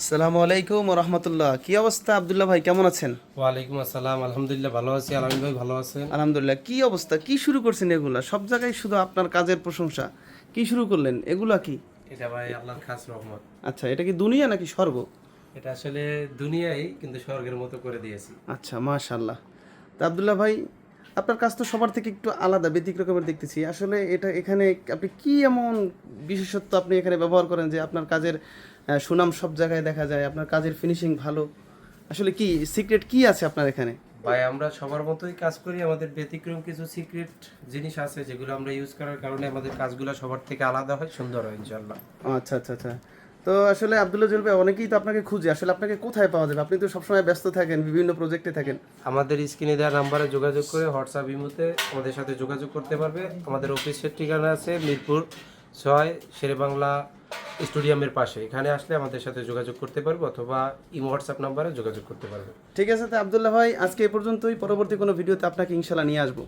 আসসালামু আলাইকুম রহমতুল্লাহ। কি অবস্থা আবদুল্লাহ ভাই? কেমন আছেন? ওয়ালাইকুম আসসালাম আলহামদুলিল্লাহ ভালো আছি। আলমিন ভাই ভালো আছেন? আলহামদুলিল্লাহ। কি অবস্থা? কি শুরু করছেন এগুলা? সব জায়গায় শুধু আপনার কাজের প্রশংসা। কি শুরু করলেন? এগুলা কি? এটা ভাই আল্লাহর খাস রহমত। আচ্ছা এটা কি দুনিয়া নাকি স্বর্গ? এটা আসলে দুনিয়াই কিন্তু স্বর্গের মতো করে দিয়েছি। আচ্ছা মাশাল্লাহ তা আবদুল্লাহ ভাই আপনার কাজ তো সবার থেকে একটু আলাদা ব্যতিক্রমের দেখতেছি। আসলে এটা এখানে আপনি কি এমন বিশেষত্ব আপনি এখানে ব্যবহার করেন যে আপনার কাজের সুনাম সব জায়গায় দেখা যায় আপনার কাজের ফিনিশিং ভালো? আসলে কি সিক্রেট কি আছে আপনার এখানে? ভাই আমরা সবার মতোই কাজ করি আমাদের ব্যতিক্রম কিছু সিক্রেট জিনিস আছে যেগুলো আমরা ইউজ করার কারণে আমাদের কাজগুলো সবার থেকে আলাদা হয় সুন্দর হয় ইনশাল্লাহ আচ্ছা আচ্ছা আচ্ছা। তো আসলে আব্দুল্লাহ জুল ভাই অনেকেই তো আপনাকে খুঁজে। আসলে আপনাকে কোথায় পাওয়া যাবে? আপনি তো সবসময় ব্যস্ত থাকেন বিভিন্ন প্রজেক্টে থাকেন। আমাদের স্ক্রিনে দেওয়া নাম্বারে যোগাযোগ করে হোয়াটসঅ্যাপ ইমোতে আমাদের সাথে যোগাযোগ করতে পারবে। আমাদের অফিসের ঠিকানা আছে মিরপুর ছয় শেরেবাংলা স্টেডিয়ামের পাশে। এখানে আসলে আমাদের সাথে যোগাযোগ করতে পারবে অথবা ইমো হোয়াটসঅ্যাপ নাম্বারে যোগাযোগ করতে পারবে। ঠিক আছে তো আবদুল্লাহ ভাই আজকে এ পর্যন্তই। পরবর্তী কোনো ভিডিওতে আপনাকে ইনশাল্লাহ নিয়ে আসব।